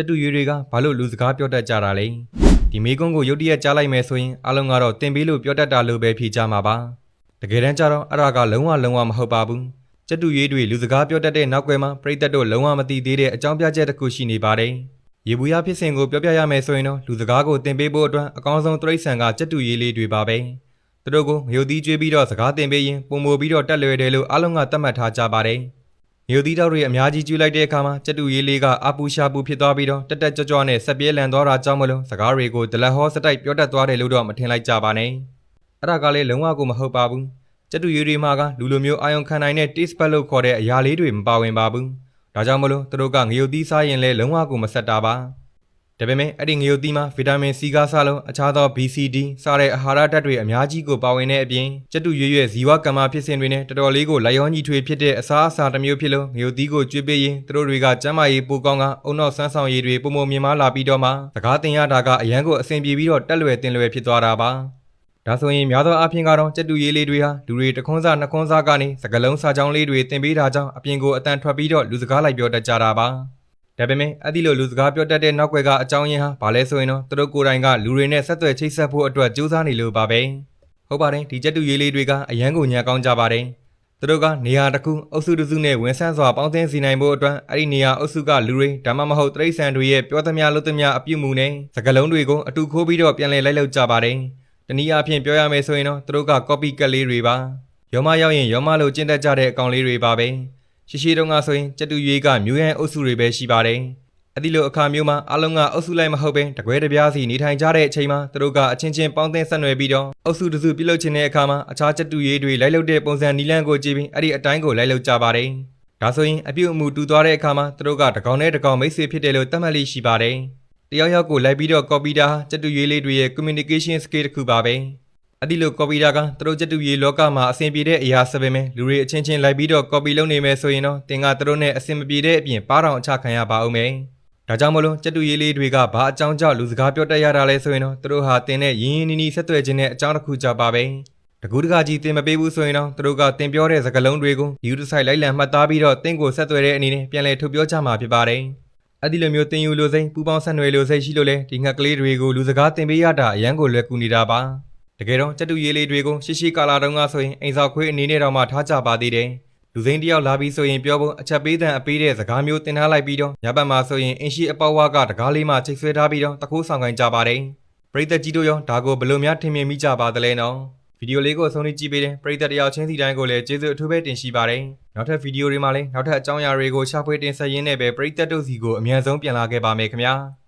ကျက်တူရွေးတွေကဘာလို့လူစကားပြောတတ်ကြတာလဲဒီမေကွန်းကိုရုတ်တရက်ကြားလိုက်မယ်ဆိုရင်အလုံးကတော့တင်ပေးလို့ပြောတတ်တာလို့ပဲဖြေကြမှာပါတကယ်တမ်းကျတော့အဲ့ဒါကလုံးဝလုံးဝမဟုတ်ပါဘူးကျက်တူရွေးတွေလူစကားပြောတတ်တဲ့နောက်ွယ်မှာပြိသက်တို့လုံးဝမသိသေးတဲ့အကြောင်းပြချက်တစ်ခုရှိနေပါတယ်ရေဘူးရဖြစ်စဉ်ကိုပြောပြရမယ်ဆိုရင်တော့လူစကားကိုတင်ပေးဖို့အတွက်အကောင်းဆုံးတရိษံကကျက်တူရွေးလေးတွေပါပဲသူတို့ကိုငရုတ်သီးကျွေးပြီးတော့စကားတင်ပေးရင်ပုံမူပြီးတော့တက်လွယ်တယ်လို့အလုံးကသတ်မှတ်ထားကြပါတယ် မြို့သီးတောက်တွေအများကြီးကျွေးလိုက်တဲ့အခါမှာကျက်တူရေးလေးကအပူရှာပူဖြစ်သွားပြီးတော့တက်တက်ကြွကြွနဲ့ဆက်ပြေးလန်သွားတာကြောင့်မလို့စကားတွေကိုဒလက်ဟောစတိုက်ပြောတတ်သွားတယ်လို့တော့မထင်လိုက်ကြပါနဲ့အဲ့ဒါကလည်းလုံးဝကိုမဟုတ်ပါဘူးကျက်တူရေးတွေမှာကလူလိုမျိုးအာယုံခံနိုင်တဲ့ taste bud လို့ခေါ်တဲ့အရာလေးတွေမပါဝင်ပါဘူးဒါကြောင့်မလို့သူတို့ကငရုတ်သီးစားရင်လည်းလုံးဝကိုမဆက်တာပါ ဒါပေမဲ့အဲ့ဒီငရုတ်သီးမှာဗီတာမင် C ကစားလုံးအခြားသော BCD စတဲ့အာဟာရဓာတ်တွေအများကြီးကိုပါဝင်တဲ့အပြင်ကျက်တူရွရွဇီဝကမ္မဖြစ်စဉ်တွေနဲ့တော်တော်လေးကိုလိုက်ရောညီထွေဖြစ်တဲ့အစားအစာတစ်မျိုးဖြစ်လို့ငရုတ်သီးကိုကျွေးပေးရင်သူတို့တွေကကျန်းမာရေးပိုကောင်းကအုံနောက်ဆန်းဆောင်ရည်တွေပုံမမြင်မာလာပြီးတော့မှစကားတင်ရတာကအရန်ကိုအဆင်ပြေပြီးတော့တက်လွယ်တင်လွယ်ဖြစ်သွားတာပါဒါဆိုရင်များသောအားဖြင့်ကတော့ကျက်တူရေးလေးတွေဟာလူတွေတစ်ခွန်းစားနှစ်ခွန်းစားကနေစကလုံးစာကြောင်းလေးတွေတင်ပေးတာကြောင့်အပြင်ကိုအတန်ထွက်ပြီးတော့လူစကားလိုက်ပြောတတ်ကြတာပါ ဒါပေမဲ့အဲ့ဒီလိုလူစကားပြောတတ်တဲ့နောက်ွယ်ကအကြောင်းရင်းဟာဘာလဲဆိုရင်တော့သူတို့ကိုယ်တိုင်ကလူတွေနဲ့ဆက်သွယ်ချိတ်ဆက်ဖို့အတွက်ကြိုးစားနေလို့ပါပဲဟုတ်ပါတယ်ဒီချက်တူရေးလေးတွေကအရန်ကိုညာကောင်းကြပါတယ်သူတို့ကနေရာတစ်ခုအုပ်စုတစ်စုနဲ့ဝင်ဆန်းစွာပေါင်းသင်းစီနိုင်ဖို့အတွက်အဲ့ဒီနေရာအုပ်စုကလူတွေဒါမှမဟုတ်တရိษံတွေရဲ့ပြောသမျှလုပ်သမျှအပြုတ်မှုနဲ့စကလုံးတွေကိုအတူခိုးပြီးတော့ပြန်လည်လိုက်လုပ်ကြပါတယ်တနည်းအားဖြင့်ပြောရမယ်ဆိုရင်တော့သူတို့က copy cat လေးတွေပါရောမရောက်ရင်ရောမလို့ကျင့်တတ်ကြတဲ့အကောင်လေးတွေပါပဲ ရှိရှိတုန်းကဆိုရင်ကျက်တူရွေးကမျိုးရန်အုပ်စုတွေပဲရှိပါတယ်။အဲ့ဒီလိုအခါမျိုးမှာအလုံးကအုပ်စုလိုက်မဟုတ်ပဲတကွဲတပြားစီနေထိုင်ကြတဲ့အချိန်မှာသူတို့ကအချင်းချင်းပေါင်းသင်းဆက်နွယ်ပြီးတော့အုပ်စုတစ်စုပြုလုပ်ခြင်းတဲ့အခါမှာအခြားကျက်တူရွေးတွေလိုက်လုပ်တဲ့ပုံစံနီလန်းကိုကြည့်ပြီးအဲ့ဒီအတိုင်းကိုလိုက်လုပ်ကြပါတယ်။ဒါဆိုရင်အပြုတ်အမူတူသွားတဲ့အခါမှာသူတို့ကတကောင်နဲ့တကောင်မိတ်ဆွေဖြစ်တယ်လို့သတ်မှတ်လိရှိပါတယ်။တယောက်ယောက်ကိုလိုက်ပြီးတော့ copy တာကျက်တူရွေးလေးတွေရဲ့ communication skill တစ်ခုပါပဲ။ အဲ့ဒီလို copy တာကသူတို့ချက်တူရေးလောကမှာအဆင်ပြေတဲ့အရာစပင်ပဲလူတွေအချင်းချင်းလိုက်ပြီးတော့ copy လုပ်နေမယ်ဆိုရင်တော့တင်ကသူတို့နဲ့အဆင်မပြေတဲ့အပြင်ပါတောင်အချခံရပါဦးမယ်။ဒါကြောင့်မလို့ချက်တူရေးလေးတွေကဘာအကြောင်းကြောင့်လူစကားပြောတတ်ရတာလဲဆိုရင်တော့သူတို့ဟာတင်တဲ့ရင်းရင်းနှီးနှီးဆက်သွယ်ခြင်းနဲ့အကြောင်းတစ်ခုကြပါပဲ။တကူးတကကြီးတင်မပေးဘူးဆိုရင်တော့သူတို့ကတင်ပြောတဲ့စကားလုံးတွေကိုယူတဆိုင်လိုက်လံမှတ်သားပြီးတော့တင့်ကိုဆက်သွယ်တဲ့အနေနဲ့ပြန်လည်ထုတ်ပြောကြမှာဖြစ်ပါတယ်။အဲ့ဒီလိုမျိုးတင်ယူလို့စိမ့်ပူပေါင်းဆက်နွယ်လို့စိတ်ရှိလို့လဲဒီငှက်ကလေးတွေကိုလူစကားတင်ပေးရတာအရန်ကိုလွယ်ကူနေတာပါ။ တကယ်တော့ကျက်တူရေးလေးတွေကိုရှေ့ရှေ့ကာလာတုန်းကဆိုရင်အိမ်စာခွေးအနေနဲ့တော့မှထားကြပါသေးတယ်။လူစိမ်းတယောက်လာပြီးဆိုရင်ပြောဖို့အချက်ပေးတဲ့ံအပေးတဲ့စကားမျိုးတင်ထားလိုက်ပြီးတော့ညဘက်မှာဆိုရင်အင်းရှိအပေါဝါကတကားလေးမှချိတ်ဆွဲထားပြီးတော့တခိုးဆောင်ခိုင်းကြပါတယ်။ပရိသတ်ကြီးတို့ရောဒါကိုဘယ်လိုများထင်မြင်မိကြပါသလဲနော်။ဗီဒီယိုလေးကိုအဆုံးထိကြည့်ပေးတဲ့ပရိသတ်တယောက်ချင်းစီတိုင်းကိုလည်းကျေးဇူးအထူးပဲတင်ရှိပါတယ်။နောက်ထပ်ဗီဒီယိုတွေမှာလည်းနောက်ထပ်အကြောင်းအရာတွေကိုရှာဖွေတင်ဆက်ရင်းနဲ့ပဲပရိသတ်တို့စီကိုအမြန်ဆုံးပြန်လာခဲ့ပါမယ်ခင်ဗျာ။